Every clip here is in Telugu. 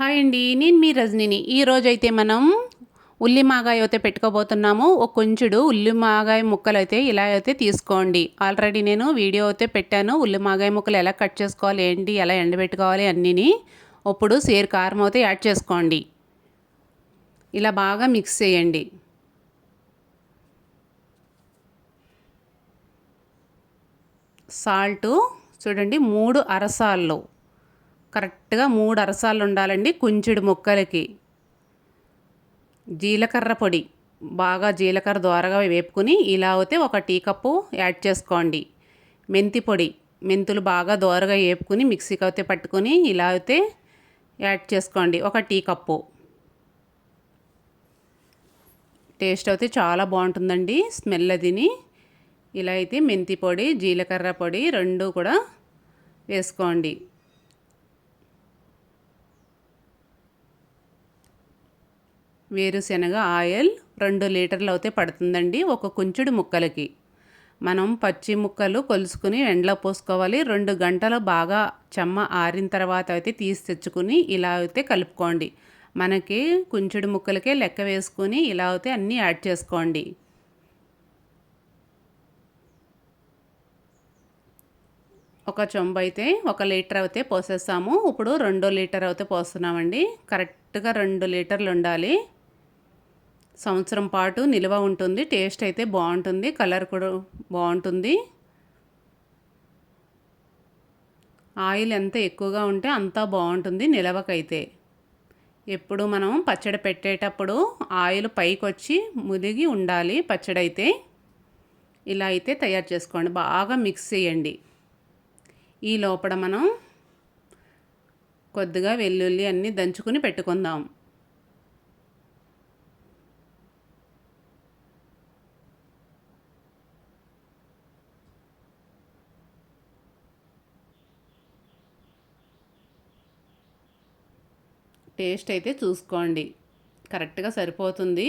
హాయ్ అండి నేను మీ రజనిని. ఈరోజైతే మనం ఉల్లి మాగాయ అయితే పెట్టుకోబోతున్నాము. ఒక కొంచెడు ఉల్లి మాగాయ ముక్కలు అయితే ఇలా అయితే తీసుకోండి. ఆల్రెడీ నేను వీడియో అయితే పెట్టాను. ఉల్లి మాగాయ ముక్కలు ఎలా కట్ చేసుకోవాలి ఏంటి ఎలా ఎండబెట్టుకోవాలి అన్నీని ఇప్పుడు సేర్ కారం అయితే యాడ్ చేసుకోండి. ఇలా బాగా మిక్స్ చేయండి. సాల్టు చూడండి మూడు అరసాల్లో కరెక్ట్గా మూడు అరసాలు ఉండాలండి కుంచెడు ముక్కలకి. జీలకర్ర పొడి బాగా జీలకర్ర దోరగా వేపుకుని ఇలా అయితే ఒక టీ కప్పు యాడ్ చేసుకోండి. మెంతి పొడి మెంతులు బాగా దోరగా వేపుకుని మిక్సీకి అయితే పట్టుకుని ఇలా అయితే యాడ్ చేసుకోండి ఒక టీ కప్పు. టేస్ట్ అయితే చాలా బాగుంటుందండి స్మెల్ అదిని. ఇలా అయితే మెంతి పొడి జీలకర్ర పొడి రెండు కూడా వేసుకోండి. వేరుశనగ ఆయిల్ రెండు లీటర్లు అయితే పడుతుందండి ఒక కుంచుడు ముక్కలకి. మనం పచ్చి ముక్కలు కొలుసుకుని ఎండలో పోసుకోవాలి. రెండు గంటలు బాగా చెమ్మ ఆరిన తర్వాత అయితే తీసి తెచ్చుకుని ఇలా అయితే కలుపుకోండి. మనకి కుంచుడు ముక్కలకే లెక్క వేసుకుని ఇలా అయితే అన్నీ యాడ్ చేసుకోండి. ఒక చొంబ అయితే ఒక లీటర్ అయితే పోసేస్తాము. ఇప్పుడు రెండో లీటర్ అయితే పోస్తున్నామండి. కరెక్ట్గా రెండు లీటర్లు ఉండాలి. సంవత్సరం పాటు నిల్వ ఉంటుంది టేస్ట్ అయితే బాగుంటుంది కలర్ కూడా బాగుంటుంది. ఆయిల్ ఎంత ఎక్కువగా ఉంటే అంత బాగుంటుంది నిలవకైతే. ఎప్పుడు మనం పచ్చడి పెట్టేటప్పుడు ఆయిల్ పైకి వచ్చి ముదిగి ఉండాలి పచ్చడి అయితే ఇలా అయితే తయారు చేసుకోండి బాగా మిక్స్ చేయండి. ఈ లోపల మనం కొద్దిగా వెల్లుల్లి అన్నీ దంచుకుని పెట్టుకుందాం. టేస్ట్ అయితే చూసుకోండి. కరెక్ట్గా సరిపోతుంది.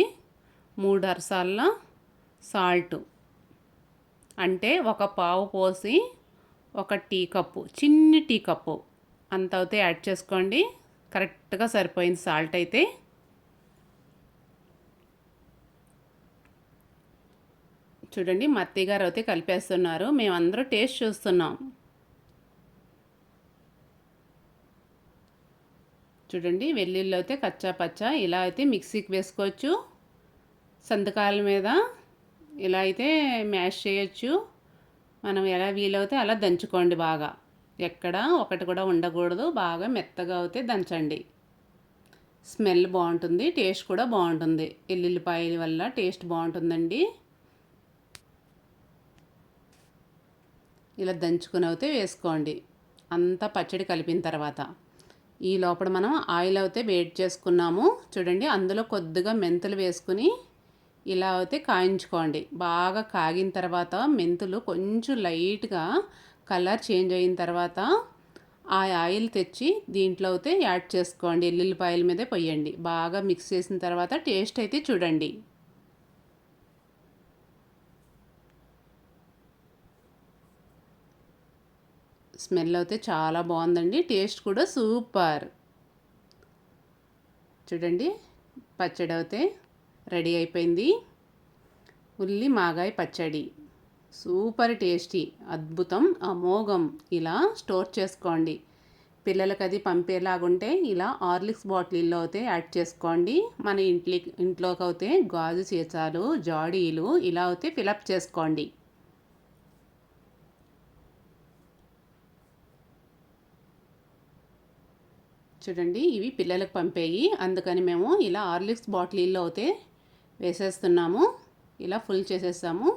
మూడు అరసాల సాల్ట్. అంటే ఒక పావు పోసి ఒక టీ కప్పు చిన్ని టీ కప్పు. అంత అయితే యాడ్ చేసుకోండి. కరెక్ట్గా సరిపోయింది సాల్ట్ అయితే. చూడండి మత్తి గారు అయితే కలిపేస్తున్నారు. మేమందరూ టేస్ట్ చూస్తున్నాం. చూడండి వెల్లుల్లి అయితే కచ్చా పచ్చా. ఇలా అయితే మిక్సీకి వేసుకోవచ్చు. సంతకాల మీద ఇలా అయితే మ్యాష్ చేయొచ్చు. మనం ఎలా వీలవుతే అలా దంచుకోండి బాగా. ఎక్కడ ఒకటి కూడా ఉండకూడదు బాగా మెత్తగా అయితే దంచండి. స్మెల్ బాగుంటుంది టేస్ట్ కూడా బాగుంటుంది. ఎల్లుల్లిపాయల వల్ల టేస్ట్ బాగుంటుందండి. ఇలా దంచుకుని అయితే వేసుకోండి. అంతా పచ్చడి కలిపిన తర్వాత. ఈ లోపల మనం ఆయిల్ అయితే వేడి చేసుకున్నాము. చూడండి అందులో కొద్దిగా మెంతులు వేసుకుని ఇలా అయితే కాయించుకోండి. బాగా కాగిన తర్వాత మెంతులు కొంచెం లైట్గా కలర్ చేంజ్ అయిన తర్వాత ఆ ఆయిల్ తెచ్చి దీంట్లో అయితే యాడ్ చేసుకోండి. ఎల్లుల్లిపాయల మీదే పొయ్యండి బాగా మిక్స్ చేసిన తర్వాత టేస్ట్ అయితే చూడండి. స్మెల్ అయితే చాలా బాగుందండి. టేస్ట్ కూడా సూపర్. చూడండి పచ్చడి అయితే రెడీ అయిపోయింది. ఉల్లి మాగాయ పచ్చడి. సూపర్ టేస్టీ అద్భుతం అమోఘం. ఇలా స్టోర్ చేసుకోండి. పిల్లలకి అది పంపేలాగుంటే ఇలా ఆర్లిక్స్ బాటిల్లో అయితే యాడ్ చేసుకోండి. మన ఇంట్లో ఇంట్లోకి అయితే గాజు సీసాలు జాడీలు ఇలా అయితే ఫిలప్ చేసుకోండి. చూడండి ఇవి పిల్లలకు పంపేయి. అందుకని మేము ఇలా ఆర్లిక్స్ బాటిల్లో అయితే వేసేస్తున్నాము. ఇలా ఫుల్ చేసేసాము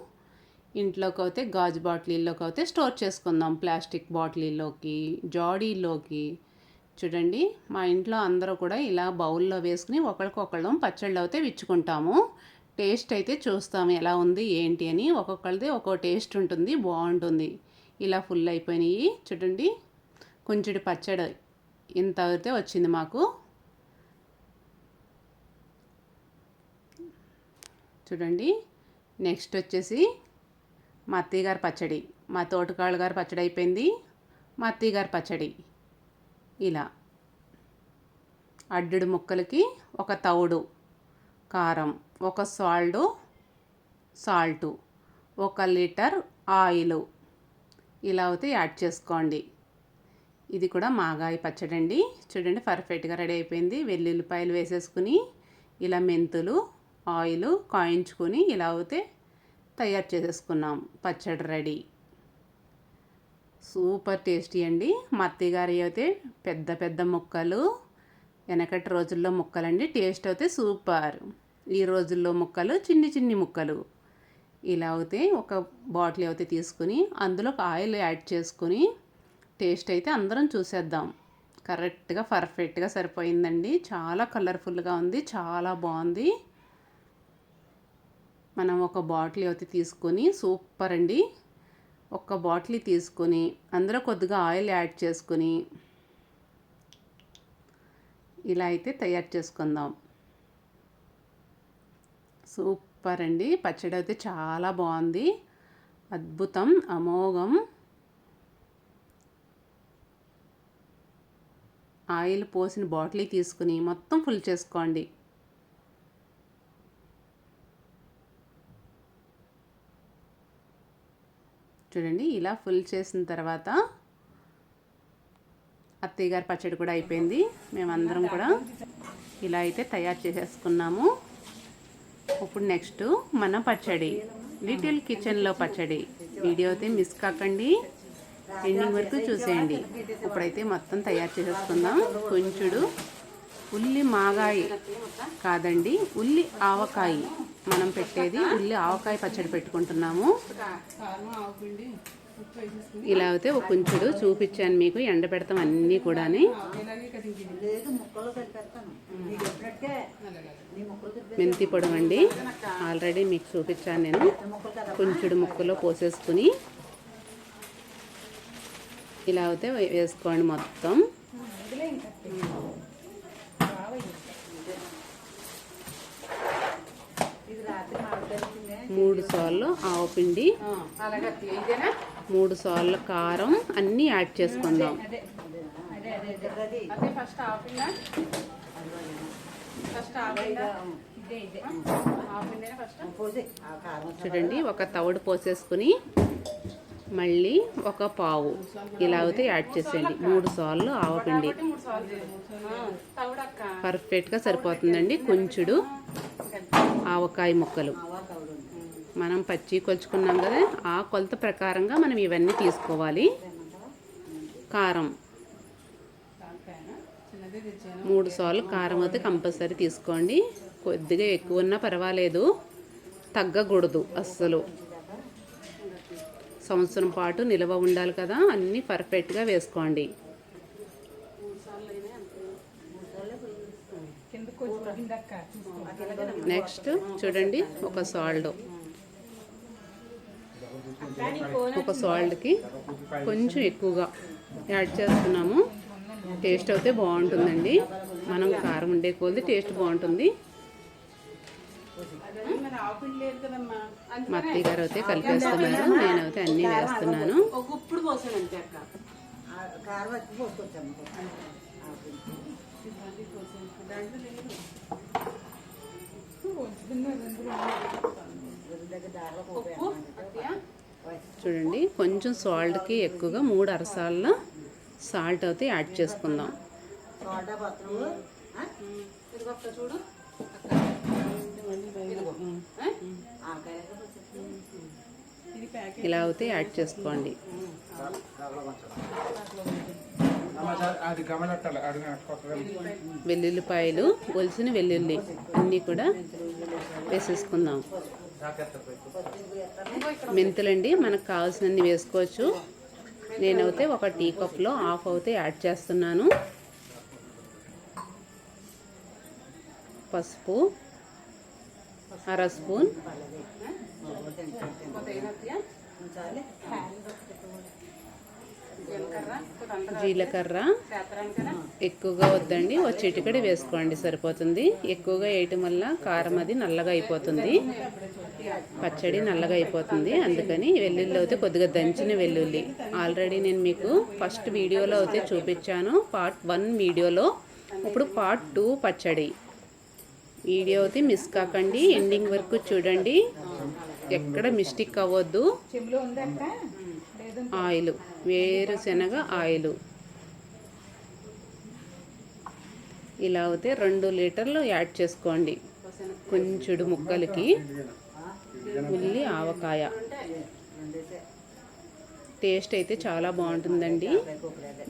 ఇంట్లోకి అయితే గాజు బాటిల్లోకి అయితే స్టోర్ చేసుకుందాం. ప్లాస్టిక్ బాటిల్లోకి జాడీలోకి చూడండి మా ఇంట్లో అందరూ కూడా ఇలా బౌల్లో వేసుకుని ఒకరికొకళ్ళం పచ్చళ్ళు అయితే విచ్చుకుంటాము. టేస్ట్ అయితే చూస్తాము ఎలా ఉంది ఏంటి అని. ఒక్కొక్కరిది ఒక్కో టేస్ట్ ఉంటుంది బాగుంటుంది. ఇలా ఫుల్ అయిపోయినాయి. చూడండి కొంచెం పచ్చడి. ఇంత అయితే వచ్చింది మాకు. చూడండి నెక్స్ట్ వచ్చేసి మా అత్తయ్య గారి పచ్చడి. మా తోటకాళ్ళు గారి పచ్చడి అయిపోయింది. మా అత్తయ్య గారి పచ్చడి. ఇలా. అడ్డుడు ముక్కలకి ఒక తౌడు కారం ఒక సాల్ట్ సాల్టు ఒక లీటర్ ఆయిల్. ఇలా అయితే యాడ్ చేసుకోండి. ఇది కూడా మాగాయి పచ్చడి అండి చూడండి పర్ఫెక్ట్గా రెడీ అయిపోయింది. వెల్లుల్లిపాయలు వేసేసుకుని ఇలా మెంతులు ఆయిల్ కాయించుకొని ఇలా అయితే తయారు చేసేసుకున్నాం. పచ్చడి రెడీ. సూపర్ టేస్టీ అండి. మా అత్తయ్యగారి అయితే పెద్ద పెద్ద ముక్కలు వెనకటి రోజుల్లో ముక్కలండి. టేస్ట్ అయితే సూపర్. ఈ రోజుల్లో ముక్కలు చిన్ని చిన్ని ముక్కలు. ఇలా అయితే ఒక బాటిల్ అయితే తీసుకుని అందులో ఒక ఆయిల్ యాడ్ చేసుకుని టేస్ట్ అయితే అందరం చూసేద్దాం. కరెక్ట్గా పర్ఫెక్ట్గా సరిపోయిందండి. చాలా కలర్ఫుల్గా ఉంది చాలా బాగుంది. మనం ఒక బాటిల్ అయితే తీసుకొని సూపర్ అండి. ఒక బాటిల్ తీసుకొని అందులో కొద్దిగా ఆయిల్ యాడ్ చేసుకొని ఇలా అయితే తయారు చేసుకుందాం. సూపర్ అండి. పచ్చడి అయితే చాలా బాగుంది. అద్భుతం అమోఘం. ఆయిల్ పోసిన బాటిల్ తీసుకుని మొత్తం ఫుల్ చేసుకోండి. చూడండి ఇలా ఫుల్ చేసిన తర్వాత అత్తయ్య గారి పచ్చడి కూడా అయిపోయింది. మేమందరం కూడా ఇలా అయితే తయారు చేసేసుకున్నాము. ఇప్పుడు నెక్స్ట్ మన పచ్చడి లిటిల్ కిచెన్లో పచ్చడి. వీడియో అయితే మిస్ కాకండి. ఎండింగ్ వరకు చూసేయండి. ఇప్పుడైతే మొత్తం తయారు చేసేసుకుందాం. కొంచుడు ఉల్లి మాగాయి కాదండి ఉల్లి ఆవకాయ. మనం పెట్టేది ఉల్లి ఆవకాయ పచ్చడి పెట్టుకుంటున్నాము. ఇలా అయితే ఒక కొంచెడు చూపించాను మీకు ఎండ పెడతాం అన్నీ కూడా మెంతి పొడవు అండి ఆల్రెడీ మీకు చూపించాను నేను. కొంచెడు ముక్కలో పోసేసుకుని ఇలా అయితే వేసుకోండి మొత్తం. మూడు సార్లు ఆవపిండి మూడు సార్లు కారం అన్నీ యాడ్ చేసుకుందాం. చూడండి ఒక తవుడు పోసేసుకుని మళ్ళీ ఒక పావు ఇలా అయితే యాడ్ చేసేయండి. మూడు సార్లు ఆవపిండి పర్ఫెక్ట్గా సరిపోతుందండి. కొంచెడు ఆవకాయ ముక్కలు. మనం పచ్చి కొలుచుకున్నాం కదా ఆ కొలత ప్రకారంగా మనం ఇవన్నీ తీసుకోవాలి. కారం. మూడు సార్లు కారం అయితే కంపల్సరీ తీసుకోండి. కొద్దిగా ఎక్కువ ఉన్నా పర్వాలేదు. తగ్గకూడదు అస్సలు. సంవత్సరం పాటు నిల్వ ఉండాలి కదా అన్నీ పర్ఫెక్ట్గా వేసుకోండి. నెక్స్ట్ చూడండి ఒక సాల్ట్ ఒక సాల్ట్కి కొంచెం ఎక్కువగా యాడ్ చేస్తున్నాము. టేస్ట్ అయితే బాగుంటుందండి. మనం కారం ఉండే కొద్ది టేస్ట్ బాగుంటుంది. మా అత్తయ్య గారు అయితే కలిపేస్తున్నారు. నేనైతే అన్నీ వేస్తున్నాను. చూడండి కొంచెం సాల్ట్కి ఎక్కువగా మూడు అరసాల సాల్ట్ అయితే యాడ్ చేసుకుందాం. చూడు. ఇలా అయితే యాడ్ చేసుకోండి. వెల్లుల్లిపాయలు ఒలిసిన వెల్లుల్లి అన్నీ కూడా వేసేసుకుందాం. మెంతులండి మనకు కావాల్సినన్ని వేసుకోవచ్చు. నేనైతే ఒక టీ కప్లో హాఫ్ అయితే యాడ్ చేస్తున్నాను. పసుపు అర స్పూన్. జీలకర్ర. ఎక్కువగా వద్దండి. ఒక చిటికడి వేసుకోండి సరిపోతుంది. ఎక్కువగా వేయటం వల్ల కారం అది నల్లగా అయిపోతుంది. పచ్చడి నల్లగా అయిపోతుంది. అందుకని వెల్లుల్లి అయితే కొద్దిగా దంచిన వెల్లుల్లి. ఆల్రెడీ నేను మీకు ఫస్ట్ వీడియోలో అయితే చూపించాను. పార్ట్ వన్ వీడియోలో. ఇప్పుడు పార్ట్ టూ పచ్చడి. వీడియో అయితే మిస్ కాకండి ఎండింగ్ వరకు చూడండి. ఎక్కడ మిస్టేక్ అవ్వద్దు. ఆయిల్ వేరుశనగ ఆయిల్. ఇలా అయితే రెండు లీటర్లు యాడ్ చేసుకోండి. కొంచెడు ముక్కలకి. ఉల్లి ఆవకాయ. టేస్ట్ అయితే చాలా బాగుంటుందండి.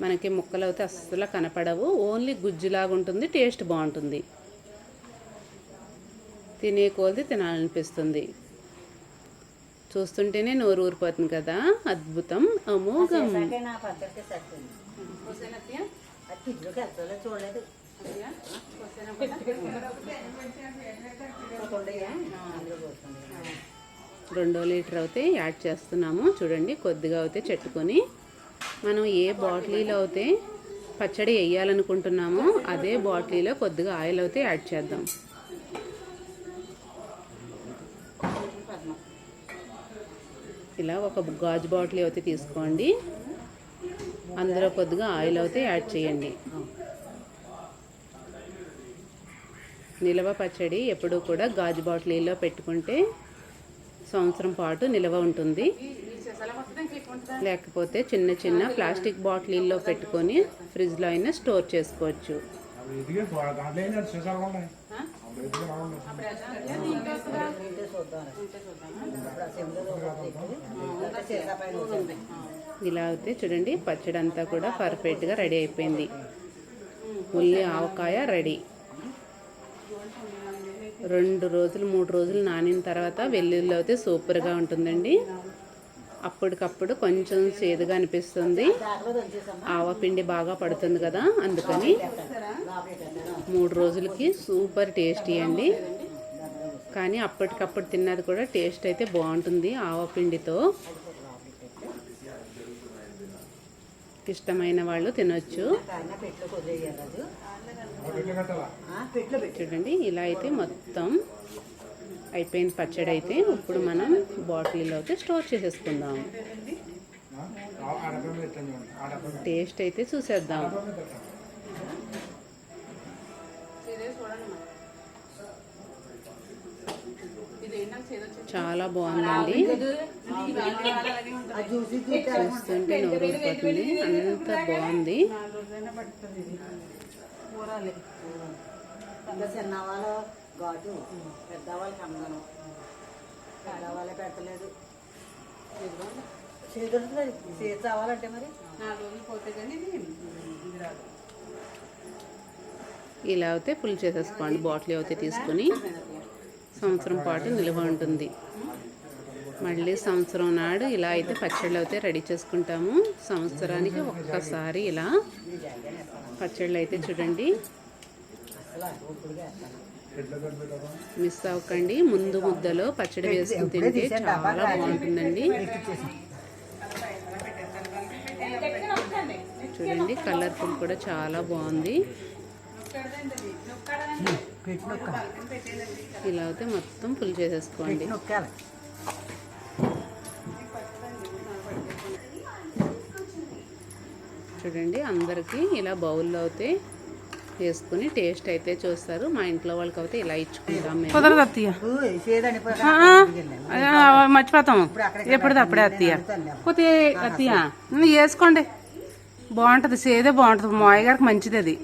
మనకి ముక్కలు అయితే అస్సలు కనపడవు. ఓన్లీ గుజ్జులాగా ఉంటుంది టేస్ట్ బాగుంటుంది. తినే కొలది తినాలనిపిస్తుంది. చూస్తుంటేనే నోరు ఊరిపోతుంది కదా. అద్భుతం అమోఘం. చూడలేదు. రెండో లీటర్ అయితే యాడ్ చేస్తున్నాము. చూడండి కొద్దిగా అయితే చెట్టుకొని. మనం ఏ బాటిలీలో అయితే పచ్చడి వేయాలనుకుంటున్నామో అదే బాటిలీలో కొద్దిగా ఆయిల్ అయితే యాడ్ చేద్దాం. ఇలా ఒక గాజు బాటిల్ అయితే తీసుకోండి. అందులో కొద్దిగా ఆయిల్ అయితే యాడ్ చేయండి. నిలవ పచ్చడి ఎప్పుడూ కూడా గాజు బాటిల్లో పెట్టుకుంటే సంవత్సరం పాటు నిల్వ ఉంటుంది. లేకపోతే చిన్న చిన్న ప్లాస్టిక్ బాటిల్లో పెట్టుకొని ఫ్రిడ్జ్లో అయినా స్టోర్ చేసుకోవచ్చు. ఇలా అయితే చూడండి పచ్చడి అంతా కూడా పర్ఫెక్ట్గా రెడీ అయిపోయింది. ఉల్లి ఆవకాయ రెడీ రెండు రోజులు మూడు రోజులు నానిన తర్వాత వెల్లుల్లి అయితే సూపర్గా ఉంటుందండి. అప్పటికప్పుడు కొంచెం చేదుగా అనిపిస్తుంది. ఆవపిండి బాగా పడుతుంది కదా అందుకని మూడు రోజులకి సూపర్ టేస్టీ అండి. కానీ అప్పటికప్పుడు తిన్నది కూడా టేస్ట్ అయితే బాగుంటుంది ఆవపిండితో ఇష్టమైన వాళ్ళు తినొచ్చు. చూడండి ఇలా అయితే మొత్తం అయిపోయిన పచ్చడి అయితే ఇప్పుడు మనం బాటిల్లో అయితే స్టోర్ చేసేసుకుందాం. టేస్ట్ అయితే చూసేద్దాం. చాలా బాగుందండి. ఆ జ్యూసీ జ్యూసీ చూస్తుంటే నోరు ఊరిపోతుంది. అంత బాగుంది. ఇంకా చిన్నవాళ్ళు ఘాటు పెద్దవాళ్ళకి అందరం పెద్దవాళ్ళే పెట్టలేదు చేతులు చేతి రావాలంటే మరి నాలుగు రోజులకి పోతే కానీ రాదు ఇలా అయితే ఫుల్ చేసేసుకోండి. బాటిల్ అయితే తీసుకొని సంవత్సరం పాటు నిల్వ ఉంటుంది. మళ్ళీ సంవత్సరం నాడు ఇలా అయితే పచ్చళ్ళు అయితే రెడీ చేసుకుంటాము. సంవత్సరానికి ఒక్కసారి ఇలా పచ్చళ్ళు అయితే చూడండి. మిస్ అవ్వకండి. ముందు ముద్దలో పచ్చడి వేసుకుని తింటే చాలా బాగుంటుందండి. చూడండి కలర్ఫుల్ కూడా చాలా బాగుంది. ఇలా అయితే మొత్తం ఫుల్ చేసేసుకోండి. చూడండి అందరికీ ఇలా బౌల్లో అయితే వేసుకుని టేస్ట్ అయితే చూస్తారు. మా ఇంట్లో వాళ్ళకి అయితే ఇలా ఇచ్చుకుంటాం కుదరదు అత్తయ్య. మర్చిపోతాం ఎప్పుడుది అప్పుడే అత్తయ్య? కొద్దిగా అత్తయ్య వేసుకోండి. బాగుంటుంది సేదే బాగుంటుంది. మా అయ్య గారికి మంచిది అది.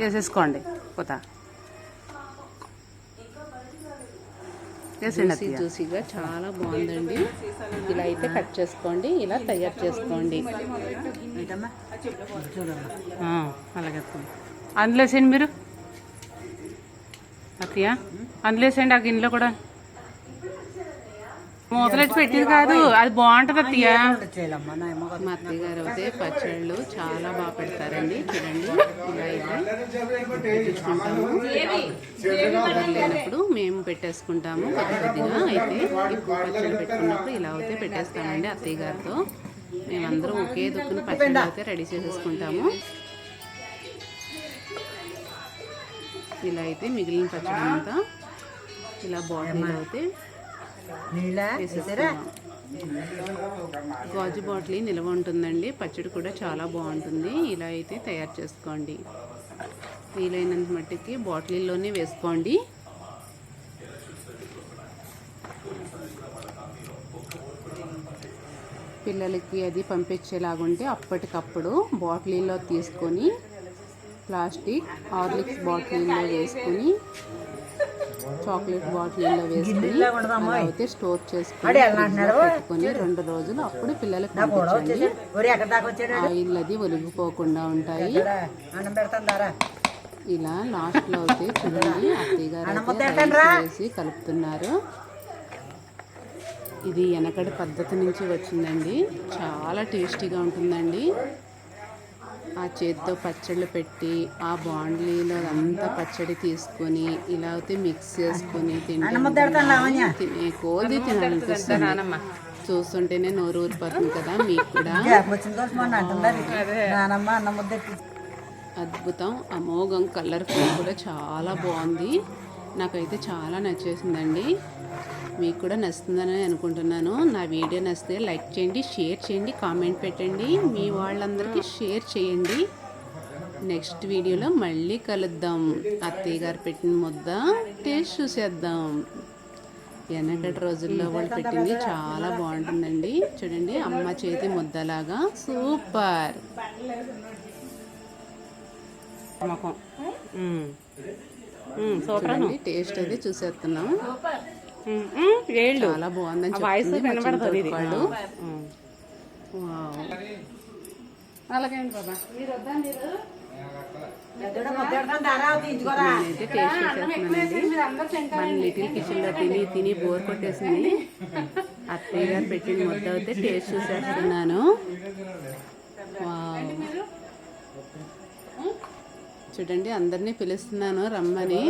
వేసేసుకోండి. కొత్త జ్యూసీ జ్యూసీగా చాలా బాగుందండి. ఇలా అయితే కట్ చేసుకోండి ఇలా తయారు చేసుకోండి. అలాగే అందులో వేసేయండి మీరు. అత్తయ్య అందులో వేసేయండి ఆ గిన్నెలో కూడా. మూతలెట్టి పెట్టింది కాదు అది బాగుంటుంది అత్తయ్య. మా అత్తయ్య గారు అయితే పచ్చళ్ళు చాలా బాగా పెడతారండి. చూడండి ఇలా లేనప్పుడు మేము పెట్టేసుకుంటాము కొద్ది కొద్దిగా. అయితే ఎక్కువ పచ్చళ్ళు పెట్టుకున్నప్పుడు ఇలా అయితే పెట్టేస్తామండి అత్తయ్య గారితో మేమందరం ఒకే దుక్కున పచ్చళ్ళు అయితే రెడీ చేసేసుకుంటాము. ఇలా అయితే మిగిలిన పచ్చడి అంతా ఇలా బాటిల్ అయితే గాజు బాటిల్ నిల్వ ఉంటుందండి. పచ్చడి కూడా చాలా బాగుంటుంది. ఇలా అయితే తయారు చేసుకోండి. వీలైనంత మట్టికి బాటిల్లోనే వేసుకోండి. పిల్లలకి అది పంపించేలాగుంటే అప్పటికప్పుడు బాటిల్లో తీసుకొని ప్లాస్టిక్ హార్లిక్స్ బాటిల్లో వేసుకొని చాక్లెట్ బాటిల్లో వేసుకొని అయితే స్టోర్ చేసుకొని పెట్టుకొని రెండు రోజులు అప్పుడు పిల్లలకు పంపించండి. ఆయిల్ అది ఒలిగిపోకుండా ఉంటాయి. ఇలా లాస్ట్లో అయితే చూడండి అత్తయ్య గారు వేసి కలుపుతున్నారు. ఇది వెనకటి పద్ధతి నుంచి వచ్చిందండి. చాలా టేస్టీగా ఉంటుందండి. ఆ చేతితో పచ్చళ్ళు పెట్టి ఆ బాండ్లీలో అంతా పచ్చడి తీసుకొని ఇలా అయితే మిక్స్ చేసుకొని తింటే తినే కోది తినాలనిపిస్తుంది చూస్తుంటేనే నోరు ఊరిపోతుంది కదా మీకు కూడా. అద్భుతం. అమోఘం కలర్ఫుల్ కూడా చాలా బాగుంది. నాకైతే చాలా నచ్చేసిందండి. మీకు కూడా నచ్చుతుందని అనుకుంటున్నాను. నా వీడియో నచ్చితే లైక్ చేయండి షేర్ చేయండి కామెంట్ పెట్టండి. మీ వాళ్ళందరికీ షేర్ చేయండి. నెక్స్ట్ వీడియోలో మళ్ళీ కలుద్దాం. అత్తయ్య గారు పెట్టిన ముద్ద టేస్ట్ చూసేద్దాం. వెనకటి రోజుల్లో వాళ్ళు పెట్టింది చాలా బాగుంటుందండి. చూడండి అమ్మ చేతి ముద్దలాగా సూపర్. ముఖం. చూడండి టేస్ట్ అయితే చూసేస్తున్నాం. చాలా బాగుందని వాయిస్ చెప్తుంది మా వినబడుతుంది ఇది. చింతోడు ఉమ్. వావ్. అలాగే బాబా? నేనైతే టేస్ట్ చేసేస్తున్నానండి. మన లిటిల్ కిచెన్లో తిని తిని బోర్ కొట్టేసింది. అత్తయ్య గారు పెట్టిన ముద్ద అయితే టేస్ట్ చూసేస్తున్నాను. వావ్. చూడండి అందరినీ పిలుస్తున్నాను రమ్మని.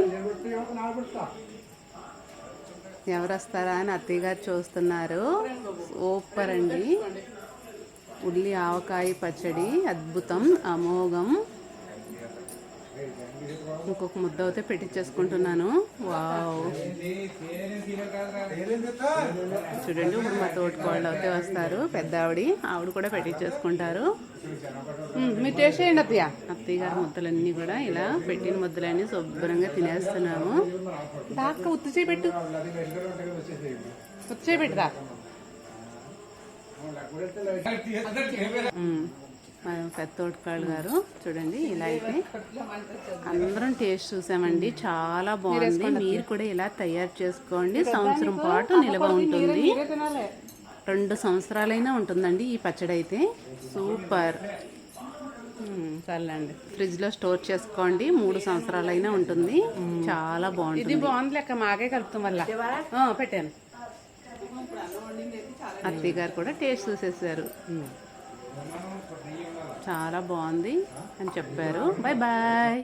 ఎవరు వస్తారా అని అత్తయ్య గారు చూస్తున్నారు. సూపర్ అండి. ఉల్లి ఆవకాయ పచ్చడి అద్భుతం అమోఘం. ఇంకొక ముద్ద అయితే పెట్టించేసుకుంటున్నాను వావ్. చూడండి ఇప్పుడు మా తోటికోళ్ళు అయితే వస్తారు. పెద్ద ఆవిడ ఆవిడ కూడా పెట్టించేసుకుంటారు మీరు టేస్ట్ చేయండి అత్తయ్య. అత్తయ్య గారి ముద్దలన్నీ కూడా ఇలా పెట్టిన ముద్దలన్నీ శుభ్రంగా తినేస్తున్నాము. దాక్క ఉత్తి చేపెట్టు ఉత్తి చేపెట్టుదా మా పెద్ద తోటికాళ్ళు గారు. చూడండి ఇలా అయితే. అందరం టేస్ట్ చూసామండి. చాలా బాగుంది. మీరు కూడా ఇలా తయారు చేసుకోండి. సంవత్సరం పాటు నిల్వ ఉంటుంది. రెండు సంవత్సరాలైనా ఉంటుందండి ఈ పచ్చడి అయితే. సూపర్. ఉమ్, సర్లేండి. ఫ్రిడ్జ్లో స్టోర్ చేసుకోండి. మూడు సంవత్సరాలైనా ఉంటుంది. చాలా ఇది బాగుంటుంది బాగుంది లెక్క. మాకే కలుపుతాం వల్ల పెట్టాను. అత్తయ్య గారు కూడా టేస్ట్ చూసేసారు. చాలా బాగుంది అని చెప్పారు. Bye bye.